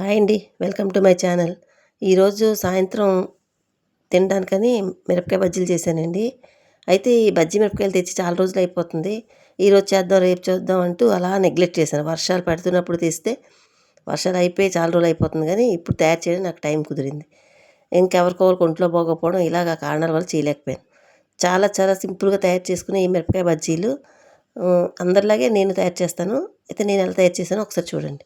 Hi అండి. Welcome to my channel. ఈరోజు సాయంత్రం తినడానికని మిరపకాయ బజ్జీలు చేశానండి. అయితే ఈ బజ్జీ మిరపకాయలు తెచ్చి చాలా రోజులు అయిపోతుంది. ఈరోజు చేద్దాం రేపు చేద్దాం అంటూ అలా నెగ్లెక్ట్ చేశాను. వర్షాలు పడుతున్నప్పుడు తీస్తే వర్షాలు అయిపోయి చాలా రోజులు అయిపోతుంది కానీ ఇప్పుడు తయారు చేయడం నాకు టైం కుదిరింది. ఇంకెవరికొవరికి ఒంట్లో పోకపోవడం ఇలాగ కారణాల వల్ల చేయలేకపోయాను. చాలా చాలా సింపుల్గా తయారు చేసుకునే ఈ మిరపకాయ బజ్జీలు అందరిలాగే నేను తయారు చేస్తాను. అయితే నేను ఎలా తయారు చేశానో ఒకసారి చూడండి.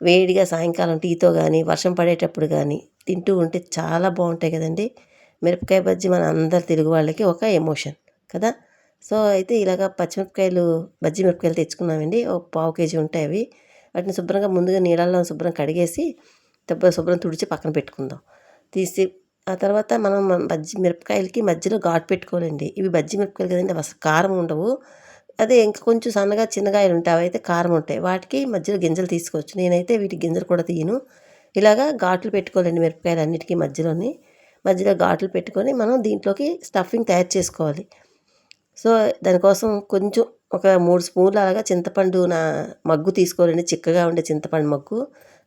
వేడిగా సాయంకాలం టీతో కానీ వర్షం పడేటప్పుడు కానీ తింటూ ఉంటే చాలా బాగుంటాయి కదండి. మిరపకాయ బజ్జీ మన అందరు తెలుగు వాళ్ళకి ఒక ఎమోషన్ కదా. సో అయితే ఇలాగ పచ్చిమిరపకాయలు బజ్జీ మిరపకాయలు తెచ్చుకున్నామండి. ఒక పావు కేజీ ఉంటాయి అవి. వాటిని శుభ్రంగా ముందుగా నీళ్ళల్లో శుభ్రం కడిగేసి దెబ్బ శుభ్రం తుడిచి పక్కన పెట్టుకుందాం. తీసి ఆ తర్వాత మనం బజ్జీ మిరపకాయలకి మధ్యలో ఘాటు పెట్టుకోవాలండి. ఇవి బజ్జీ మిరపకాయలు కదండి అసలు కారం ఉండవు. అదే ఇంకా కొంచెం సన్నగా చిన్నగాయలు ఉంటాయి అవైతే కారం ఉంటాయి. వాటికి మధ్యలో గింజలు తీసుకోవచ్చు. నేనైతే వీటి గింజలు కూడా తీయను. ఇలాగా ఘాట్లు పెట్టుకోవాలండి మిరపకాయలు అన్నిటికీ మధ్యలోని. మధ్యలో ఘాట్లు పెట్టుకొని మనం దీంట్లోకి స్టఫింగ్ తయారు చేసుకోవాలి. సో దానికోసం కొంచెం ఒక మూడు స్పూన్లు అలాగా చింతపండు నా మగ్గు తీసుకోవాలండి. చిక్కగా ఉండే చింతపండు మగ్గు.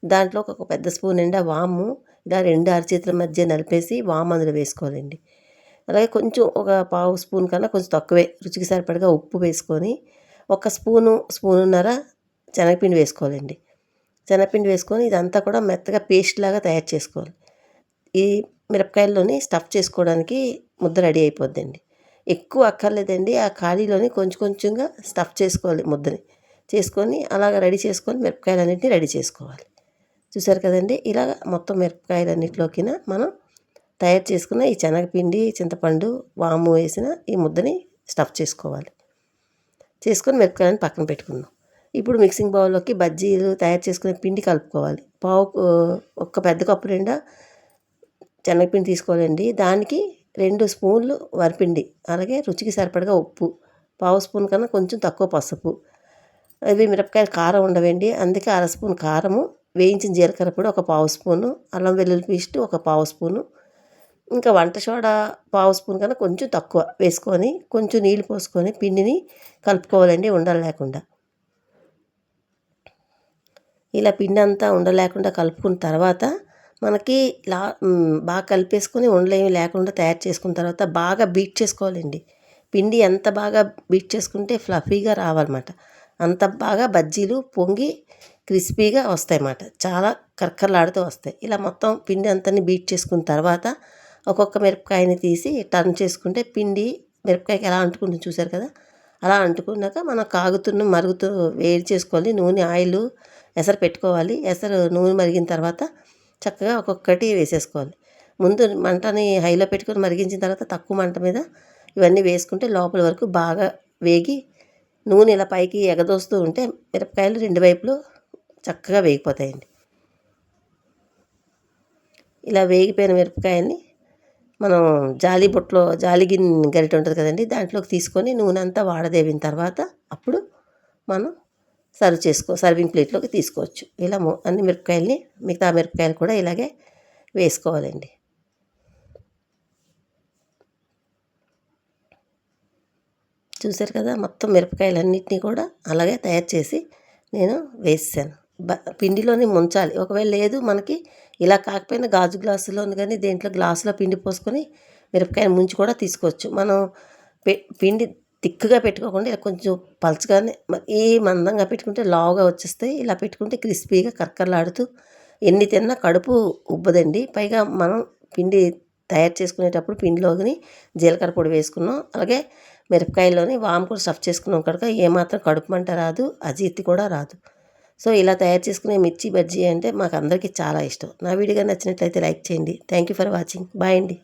దాంట్లో ఒక పెద్ద స్పూన్ నిండా వాము. ఇలా రెండు అరచేతుల మధ్య నలిపేసి వాము అందులో వేసుకోవాలండి. అలాగే కొంచెం ఒక పావు స్పూన్ కన్నా కొంచెం తక్కువే రుచికి సరిపడగా ఉప్పు వేసుకొని ఒక స్పూను స్పూనున్నర శనగపిండి వేసుకోవాలండి. శనగపిండి వేసుకొని ఇదంతా కూడా మెత్తగా పేస్ట్ లాగా తయారు చేసుకోవాలి. ఈ మిరపకాయల్లోని స్టఫ్ చేసుకోవడానికి ముద్ద రెడీ అయిపోద్దండి. ఎక్కువ అక్కర్లేదండి ఆ ఖాళీలోని కొంచెం కొంచెంగా స్టఫ్ చేసుకోవాలి ముద్దని. చేసుకొని అలాగ రెడీ చేసుకొని మిరపకాయలన్నింటినీ రెడీ చేసుకోవాలి. చూసారు కదండి ఇలాగ మొత్తం మిరపకాయలన్నిటిలోకిన మనం తయారు చేసుకున్న ఈ శనగపిండి చింతపండు వాము వేసిన ఈ ముద్దని స్టఫ్ చేసుకోవాలి. చేసుకొని మిరపకాయలను పక్కన పెట్టుకుందాం. ఇప్పుడు మిక్సింగ్ బౌల్లోకి బజ్జీలు తయారు చేసుకునే పిండి కలుపుకోవాలి. పావు ఒక పెద్ద కప్పు నిండా శనగపిండి తీసుకోవాలండి. దానికి రెండు స్పూన్లు వరిపిండి అలాగే రుచికి సరిపడగా ఉప్పు పావు స్పూన్ కన్నా కొంచెం తక్కువ పసుపు. అవి మిరపకాయలు కారం ఉండవండి. అందుకే అర స్పూన్ కారము వేయించిన జీలకర్ర పొడి ఒక పావు స్పూను అల్లం వెల్లుల్లి పేస్ట్ ఒక పావు స్పూను ఇంకా వంట సోడా పావు స్పూన్ కన్నా కొంచెం తక్కువ వేసుకొని కొంచెం నీళ్ళు పోసుకొని పిండిని కలుపుకోవాలండి ఉండలు లేకుండా ఇలా పిండి అంతా ఉండలేకుండా కలుపుకున్న తర్వాత మనకి లా బాగా కలిపేసుకొని ఉండలేమి లేకుండా తయారు చేసుకున్న తర్వాత బాగా బీట్ చేసుకోవాలండి. పిండి ఎంత బాగా బీట్ చేసుకుంటే ఫ్లఫీగా రావాలన్నమాట. అంత బాగా బజ్జీలు పొంగి క్రిస్పీగా వస్తాయి అన్నమాట చాలా కర్కర్లాడుతూ వస్తాయి. ఇలా మొత్తం పిండి అంతని బీట్ చేసుకున్న తర్వాత ఒక్కొక్క మిరపకాయని తీసి టర్న్ చేసుకుంటే పిండి మిరపకాయకి ఎలా అంటుకుంటుంది చూసారు కదా? అలా అంటుకున్నాక మనం కాగుతున్న మరుగుతూ వేడి చేసుకోవాలి. నూనె ఆయిల్ ఎసరు పెట్టుకోవాలి. ఎసరు నూనె మరిగిన తర్వాత చక్కగా ఒక్కొక్కటి వేసేసుకోవాలి. ముందు మంటని హైలో పెట్టుకొని మరిగించిన తర్వాత తక్కువ మంట మీద ఇవన్నీ వేసుకుంటే లోపల వరకు బాగా వేగి నూనె ఇలా పైకి ఎగదోస్తూ ఉంటే మిరపకాయలు రెండు వైపులు చక్కగా వేగిపోతాయండి. ఇలా వేగిపోయిన మిరపకాయల్ని మనం జాలి బుట్టలో జాలి గిన్నె గరిట ఉంటుంది కదండి దాంట్లోకి తీసుకొని నూనె అంతా వాడదేవిన తర్వాత అప్పుడు మనం సర్వ్ చేసుకో సర్వింగ్ ప్లేట్లోకి తీసుకోవచ్చు. ఇలా అన్ని మిరపకాయలని మిగతా మిరపకాయలు కూడా ఇలాగే వేసుకోవాలండి. చూసారు కదా మొత్తం మిరపకాయలన్నింటినీ కూడా అలాగే తయారు చేసి నేను వేసాను బ పిండిలోనే ముంచాలి. ఒకవేళ లేదు మనకి ఇలా కాకపోయినా గాజు గ్లాసులోని కానీ దేంట్లో గ్లాసులో పిండి పోసుకొని మిరపకాయ ముంచి కూడా తీసుకోవచ్చు. మనం పిండి తిక్కుగా పెట్టుకోకుండా ఇలా కొంచెం పలచగానే ఈ మందంగా పెట్టుకుంటే లావుగా వచ్చేస్తాయి. ఇలా పెట్టుకుంటే క్రిస్పీగా కర్కర్లాడుతూ ఎన్ని తిన్నా కడుపు ఉబ్బదండి. పైగా మనం పిండి తయారు చేసుకునేటప్పుడు పిండిలోని జీలకర్ర పొడి వేసుకున్నాం. అలాగే మిరపకాయలోని వాము కూడా స్టఫ్ చేసుకున్నాం కనుక ఏమాత్రం కడుపు మంట రాదు అజీర్తి కూడా రాదు. సో ఇలా తయారు చేసుకునే మిర్చి బజ్జీ అంటే మాకు అందరికీ చాలా ఇష్టం. నా వీడియో నచ్చినట్లయితే లైక్ చేయండి. Thank you for watching bye అండి.